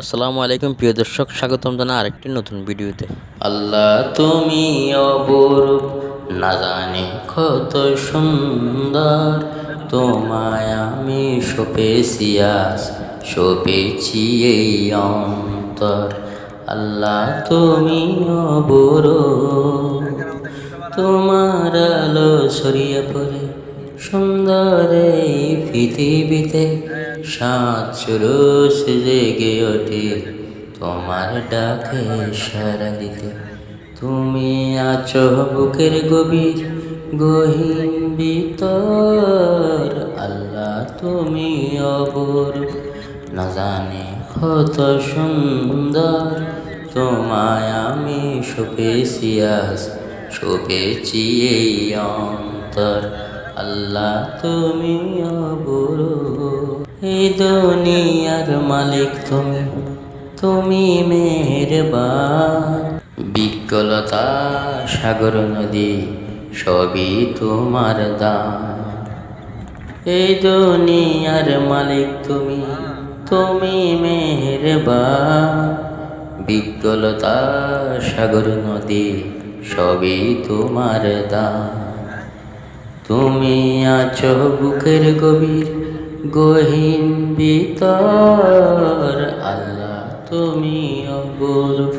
আসসালামু আলাইকুম, প্রিয় দর্শক, স্বাগতম জানা আরেকটি নতুন ভিডিওতে। আল্লাহ তুমি অবরূপ না জানি কত সুন্দর। তোমায় আমি সপেছি আজ, সপেছি এই অন্তর। আল্লাহ তুমি অবরূপ তোমার আলো ছড়িয়ে পড়ে। সুন্দর এই পৃথিবীতে সাত সুরস জেগে ওঠে তোমার ডাকে সারা দিতে। তুমি আছো বুকের গভীর গহীন ভিতর, আল্লাহ তুমি অবর না জানি কত সুন্দর, তোমায় আমি সপেছি আজ এই অন্তর। আল্লাহ তুমি অবর এই দুনিয়ার মালিক তুমি তুমি মেহেরবান। বিকলতা সাগর নদী, সবই তোমার দান। এই দুনিয়ার মালিক তুমি তুমি মেহেরবান। বিকলতা সাগর নদী, সবই তোমার দান। তুমি আছো বুকের গভীর গহীন ভিতর। আল্লাহ তুমি অবরূপ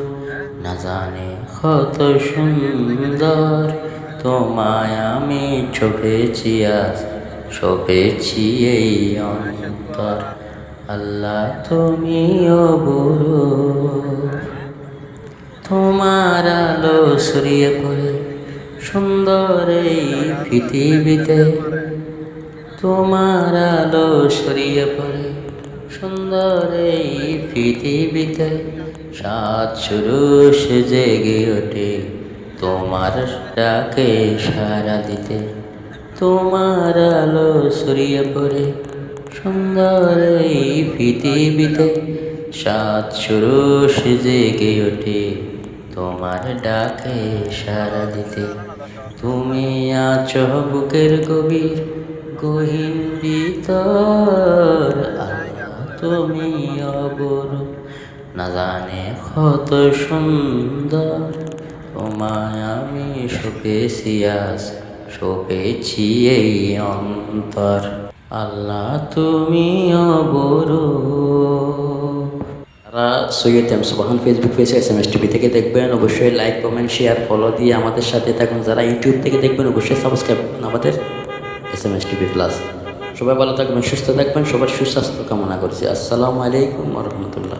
না জানে কত সুন্দর। তোমায় আমি চোখেছি আজ সপেছি এই অন্তর। আল্লাহ তুমি অবরূপ তোমার আলো সরিয়ে পড়ে সুন্দর এই পৃথিবীতে। তোমার আলো সরিয়ে পড়ে সুন্দর এই পৃথিবীতে। সাত সুরুষ জেগে ওঠে তোমার ডাকে সারা দিতে। তোমার আলো সরিয়ে পড়ে সুন্দর এই পৃথিবীতে। সাত সুরুষ জেগে ওঠে তোমার ডাকে সারা দিতে। তুমি আছো বুকের গভীর গহীন ভিতর তুমি অবর না জানে কত সুন্দর, তোমায় আমি সপেছি আজ সপেছি এই অন্তর। আল্লাহ তুমি অবরূপ। সৈয়দ এম সুবাহান ফেসবুক পেজে এস এম এস টিভি থেকে দেখবেন। অবশ্যই লাইক কমেন্ট শেয়ার ফলো দিয়ে আমাদের সাথে থাকুন। যারা ইউটিউব থেকে দেখবেন, অবশ্যই সাবস্ক্রাইব করুন আমাদের S M S TV plus সবাই ভালো থাকবেন, সুস্থ থাকবেন, সবার সুস্বাস্থ্য কামনা করছি। আসসালামু আলাইকুম রহমতুল্লাহ।